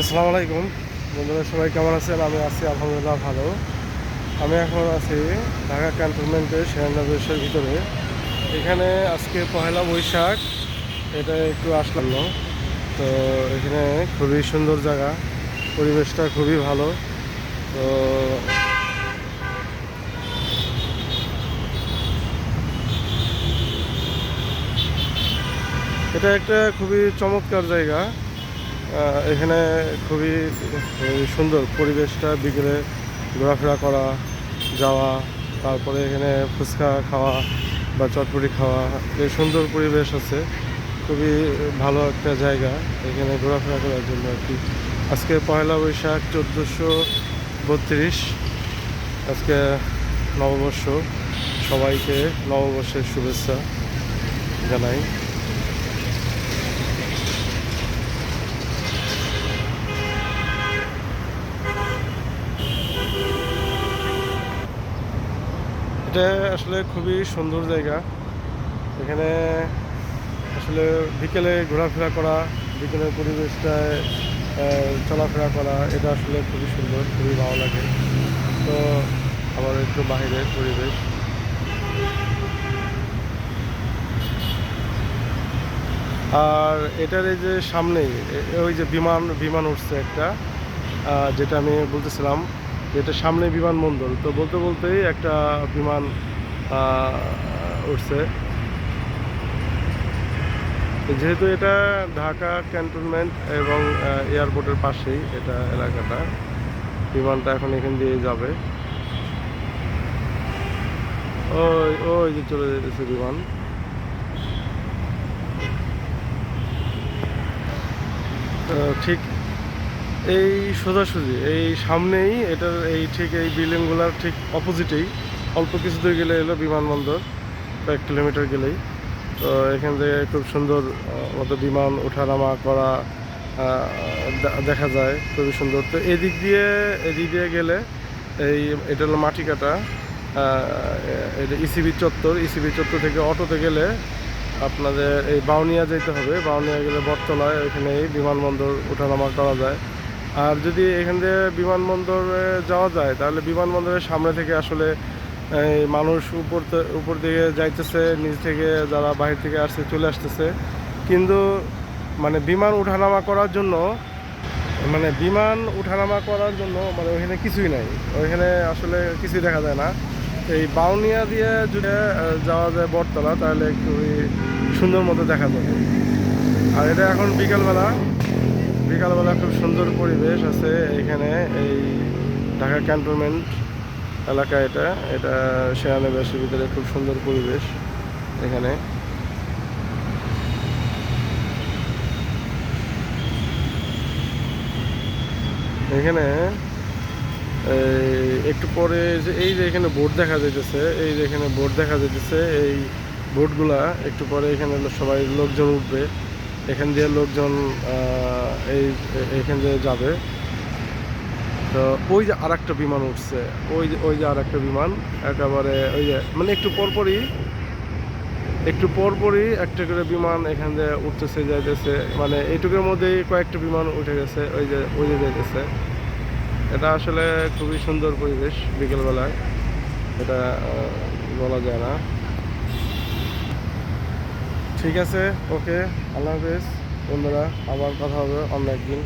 আসসালামু আলাইকুম। বন্ধুরা, সবাই কেমন আছেন? আমি আছি আলহামদুলিল্লাহ ভালো। আমি এখন আছি ঢাকা ক্যান্টনমেন্টের সেনানগরের ভিতরে। এখানে আজকে পহেলা বৈশাখ। এটা একটু আসলাম। তো এখানে খুবই সুন্দর জায়গা। পরিবেশটা খুবই ভালো। তো এটা একটা খুবই চমৎকার জায়গা। এখানে খুবই সুন্দর পরিবেশটা, বিকেলে ঘোরাফেরা করা, যাওয়া, তারপরে এখানে ফুচকা খাওয়া বা চটপটি খাওয়া, এই সুন্দর পরিবেশ আছে। খুবই ভালো একটা জায়গা এখানে ঘোরাফেরা করার জন্য আর কি। আজকে পয়লা বৈশাখ চোদ্দোশো বত্রিশ, আজকে নববর্ষ। সবাইকে নববর্ষের শুভেচ্ছা জানাই। এটা আসলে খুবই সুন্দর জায়গা। এখানে আসলে বিকেলে ঘোরাফেরা করা, বিকেলের পরিবেশটায় চলাফেরা করা, এটা আসলে খুবই সুন্দর, খুবই ভালো লাগে। তো আবার একটু বাইরের পরিবেশ। আর এটার এই যে সামনেই ওই যে বিমান বিমান উঠছে একটা যেটা আমি বলতেছিলাম যেটা সামনে বিমানবন্দর। তো বলতে বলতেই একটা বিমান উঠছে। যেহেতু এটা ঢাকা ক্যান্টনমেন্ট এবং এয়ারপোর্টের পাশেই এটা এলাকাটা, বিমানটা এখন এখান দিয়ে যাবে। ওই ওই যে চলে যেতেছে বিমান। ঠিক এই সোজাসুজি, এই সামনেই এটার এই ঠিক এই বিল্ডিংগুলোর ঠিক অপোজিটেই অল্প কিছু দূর গেলে এলো বিমানবন্দর, কয়েক কিলোমিটার গেলেই। তো এখান থেকে খুব সুন্দর মতো বিমান ওঠানামা করা দেখা যায়, খুবই সুন্দর। তো এদিক দিয়ে এদিক দিয়ে গেলে এই, এটা হলো মাটি কাটা এটা ইসিবি চত্বর। ইসিবি চত্বর থেকে অটোতে গেলে আপনাদের এই বাউনিয়া যেতে হবে। বাউনিয়া গেলে বটতলায় এই বিমানবন্দর ওঠানামা করা যায়। আর যদি এখান থেকে বিমানবন্দরে যাওয়া যায়, তাহলে বিমানবন্দরের সামনে থেকে আসলে মানুষ উপর উপর দিকে যাইতেছে, নিচ থেকে যারা বাহির থেকে আসছে, চলে আসতেছে। কিন্তু মানে বিমান ওঠানামা করার জন্য মানে বিমান ওঠানামা করার জন্য মানে ওইখানে কিছুই নাই। ওইখানে আসলে কিছুই দেখা যায় না। এই বাউনিয়া দিয়ে যদি যাওয়া যায় বটতলা, তাহলে খুবই সুন্দর মতো দেখা যাবে। আর এটা এখন বিকালবেলা। বিকালবেলা খুব সুন্দর পরিবেশ আছে এখানে, এই ঢাকা ক্যান্টনমেন্ট এলাকা এটা। এটা সেনানিবাসের ভিতরে খুব সুন্দর পরিবেশ এখানে। এখানে একটু পরে যে এই যে এখানে বোর্ড দেখা যাইতেছে, এই যে এখানে বোর্ড দেখা যাইতেছে, এই বোর্ডগুলা একটু পরে এখানে সবাই লোকজন উঠবে। এখান দিয়ে লোকজন এই, এখান দিয়ে যাবে। তো ওই যে আর একটা বিমান উঠছে, ওই যে ওই যে আর একটা বিমান, একেবারে ওই যে মানে একটু পরপরই একটু পরপরই একটা করে বিমান এখান দিয়ে উঠতেছে, যাইতেছে। মানে এইটুকুর মধ্যেই কয়েকটা বিমান উঠে গেছে, ওই যে ওই যে যাইতেছে। এটা আসলে খুবই সুন্দর পরিবেশ বিকেলবেলায়। এটা বলা যায় না। ঠিক আছে ওকে আল্লাহ হাফেজ। বন্ধুরা আবার কথা হবে অন্য একদিন।